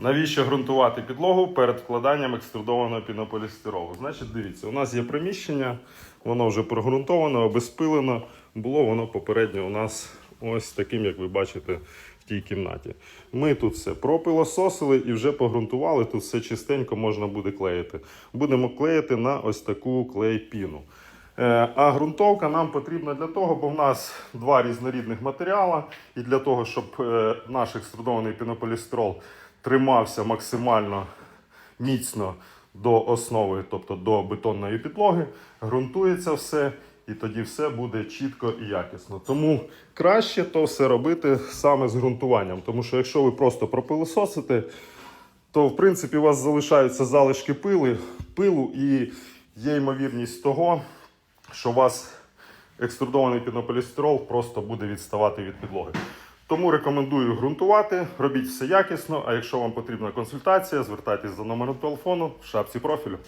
Навіщо ґрунтувати підлогу перед вкладанням екструдованого пінополістиролу? Значить, дивіться, у нас є приміщення, воно вже прогрунтовано, обезпилено. Було воно попередньо у нас ось таким, як ви бачите, в тій кімнаті. Ми тут все пропилососили і вже погрунтували. Тут все чистенько можна буде клеїти. Будемо клеїти на ось таку клей-піну. Е, А ґрунтовка нам потрібна для того, бо в нас два різнорідних матеріали, і для того, щоб е, наш екструдований пінополістирол тримався максимально міцно до основи, тобто до бетонної підлоги, ґрунтується все, і тоді все буде чітко і якісно. Тому краще то все робити саме з ґрунтуванням, тому що якщо ви просто пропилососите, то в принципі у вас залишаються залишки пили, пилу, і є ймовірність того, що у вас екструдований пінополістирол просто буде відставати від підлоги. Тому рекомендую ґрунтувати, робіть все якісно. А якщо вам потрібна консультація, звертайтесь за номером телефону в шапці профілю.